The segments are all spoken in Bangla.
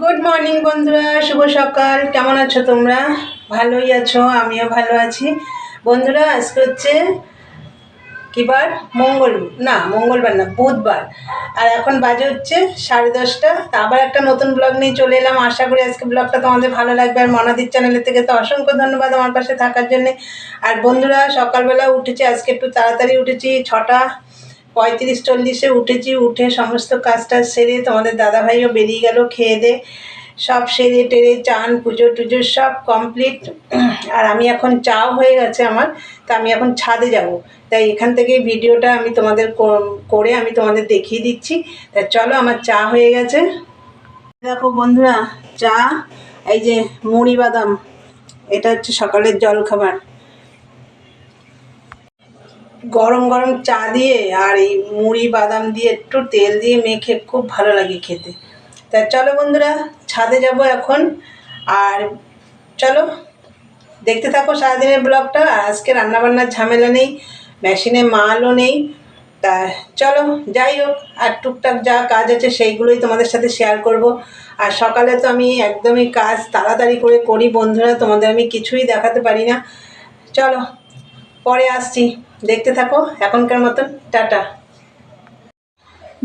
গুড মর্নিং বন্ধুরা। শুভ সকাল। কেমন আছো তোমরা? ভালোই আছো, আমিও ভালো আছি। বন্ধুরা, আজকে হচ্ছে কী বার? মঙ্গল, না, মঙ্গলবার না, বুধবার। আর এখন বাজে হচ্ছে সাড়ে দশটা। আবার একটা নতুন ব্লগ নিয়ে চলে এলাম। আশা করি আজকে ব্লগটা তোমাদের ভালো লাগবে। আর মনাদির চ্যানেলের থেকে তো অসংখ্য ধন্যবাদ আমার পাশে থাকার জন্যে। আর বন্ধুরা, সকালবেলা উঠেছি, আজকে একটু তাড়াতাড়ি উঠেছি, ছটা পঁয়ত্রিশ, চল্লিশে উঠেছি, উঠে সমস্ত কাজ টাজ সেরে তোমাদের দাদাভাইও বেরিয়ে গেল, খেয়ে দে। সব সেরে টেরে চান, পুজো টুজো সব কমপ্লিট আর আমি এখন চাও হয়ে গেছে আমার, তা আমি এখন ছাদে যাব। তাই এখান থেকে ভিডিওটা আমি তোমাদের করে আমি তোমাদের দেখিয়ে দিচ্ছি। তা চলো আমার চা হয়ে গেছে। দেখো বন্ধুরা, চা, এই যে মুড়ি বাদাম, এটা হচ্ছে সকালের জল খাবার গরম গরম চা দিয়ে আর এই মুড়ি, বাদাম দিয়ে একটু তেল দিয়ে মেখে খুব ভালো লাগে খেতে। তা চলো বন্ধুরা, ছাদে যাব এখন। আর চলো, দেখতে থাকো সারাদিনের ব্লগটা। আজকে রান্নাবান্নার ঝামেলা নেই, মেশিনে মালও নেই। তা চলো, যাই হোক, আর টুকটাক যা কাজ আছে সেইগুলোই তোমাদের সাথে শেয়ার করব। আর সকালে তো আমি একদমই কাজ তাড়াতাড়ি করে করি বন্ধুরা, তোমাদের আমি কিছুই দেখাতে পারি না। চলো পরে আসছি। দেখতে থাকো, এখনকার মতন, টাটা।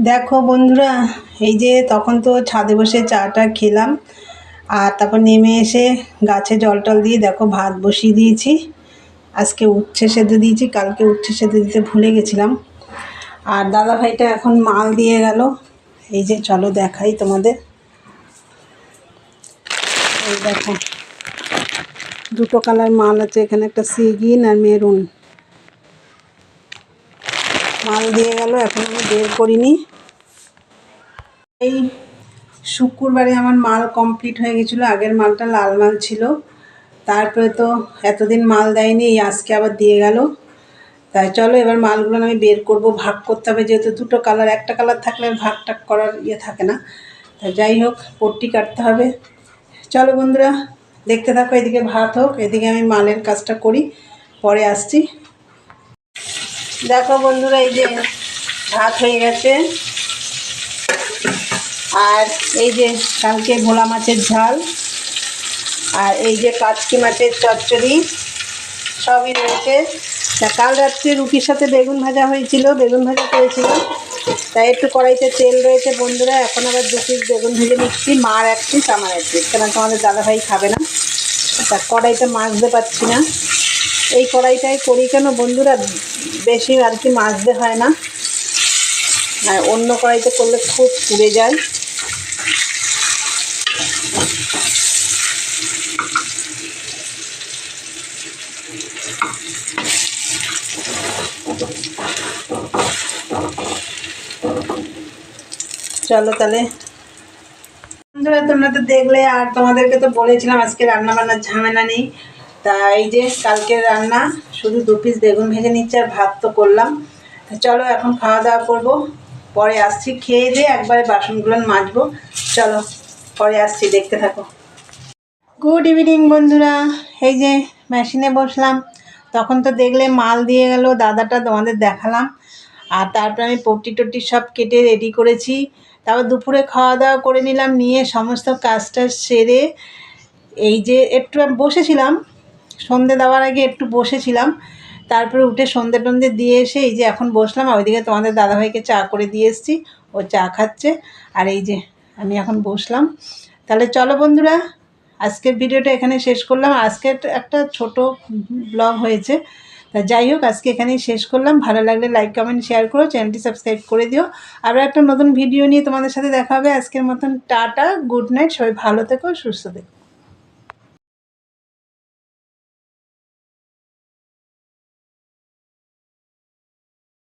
দেখো বন্ধুরা, এই যে তখন তো ছাদে বসে চাটা খেলাম, আর তারপর নেমে এসে গাছে জল টল দিয়ে দেখো ভাত বসিয়ে দিয়েছি। আজকে উচ্ছে সেদ্ধ দিয়েছি, কালকে উচ্ছে সেদ্ধ দিতে ভুলে গেছিলাম। আর দাদা ভাইটা এখন মাল দিয়ে গেল। এই যে চলো দেখাই তোমাদের। এই দেখো। দুটো কালার মাল আছে, এখানে একটা সিগিন আর মেরুন। মাল দিয়ে গেল, এখন আমি বের করিনি। এই শুক্রবারে আমার মাল কমপ্লিট হয়ে গেছিল, আগের মালটা লাল মাল ছিল। তারপরে তো এতদিন মাল দেয়নি, এই আজকে আবার দিয়ে গেল। তাই চলো, এবার মালগুলো আমি বের করব, ভাগ করতে হবে, যেহেতু দুটো কালার, একটা কালার থাকলে ভাগ টাগ করার ইয়ে থাকে না। তা যাই হোক, পট্টি কাটতে হবে। চলো বন্ধুরা দেখতে থাকো, এদিকে ভাত হোক, এদিকে আমি মালের কাজটা করি, পরে আসছি। দেখো বন্ধুরা, এই যে ভাত হয়ে গেছে। আর এই যে কালকে ভোলা মাছের ঝাল, আর এই যে কাচকি মাছের চচ্চড়ি, সবই রয়েছে। তা কাল রাত্রে রুটির সাথে বেগুন ভাজা হয়েছিল, বেগুন ভাজা করেছিল। তাই একটু কড়াইতে তেল রয়েছে বন্ধুরা, এখন আবার দু বেগুন ভেজে নিচ্ছি, মার এক পিস আমার কেন তোমাদের দাদাভাই খাবে না। তা কড়াইতে মাজতে পারছি না। এই কড়াইটাই করি কেন? বন্ধুরা, বেশি আর কি মাজতে হয় না। আর অন্য কড়াইতে করলে খুব পুড়ে যায়। চলো তাহলে তোমরা তো দেখলে আর তোমাদেরকে তো বলেছিলাম আজকে রান্না বান্নার ঝামেলা নেই। তা এই যে কালকের রান্না, শুধু দু পিস বেগুন ভেজে নিচ্ছে আর ভাত তো করলাম। চলো এখন খাওয়া দাওয়া করব। পরে আসছি, খেয়ে দিয়ে একবারে বাসনগুলো মাজবো। চলো, পরে আসছি, দেখতে থাকো। গুড ইভিনিং বন্ধুরা, এই যে মেশিনে বসলাম। তখন তো দেখলে মাল দিয়ে গেল, দাদাটা তোমাদের দেখালাম। আর তারপর আমি পট্টি টট্টি সব কেটে রেডি করেছি। তারপর দুপুরে খাওয়া দাওয়া করে নিলাম, নিয়ে সমস্ত কাজটা সেরে এই যে একটু বসেছিলাম, সন্ধে দেওয়ার আগে একটু বসেছিলাম। তারপরে উঠে সন্ধে টন্ধে দিয়ে এসে এই যে এখন বসলাম, আর ওইদিকে তোমাদের দাদাভাইকে চা করে দিয়ে এসেছি, ও চা খাচ্ছে। আর এই যে আমি এখন বসলাম। তাহলে চলো বন্ধুরা, আজকের ভিডিওটা এখানে শেষ করলাম। আজকের একটা ছোট ব্লগ হয়েছে। তা যাই হোক, আজকে এখানেই শেষ করলাম। ভালো লাগলে লাইক কমেন্ট শেয়ার করো চ্যানেলটি সাবস্ক্রাইব করে দিও। আবার একটা নতুন ভিডিও নিয়ে তোমাদের সাথে দেখা হবে। আজকের মতন টাটা গুড নাইট সবাই ভালো থেকো, সুস্থ থেকো।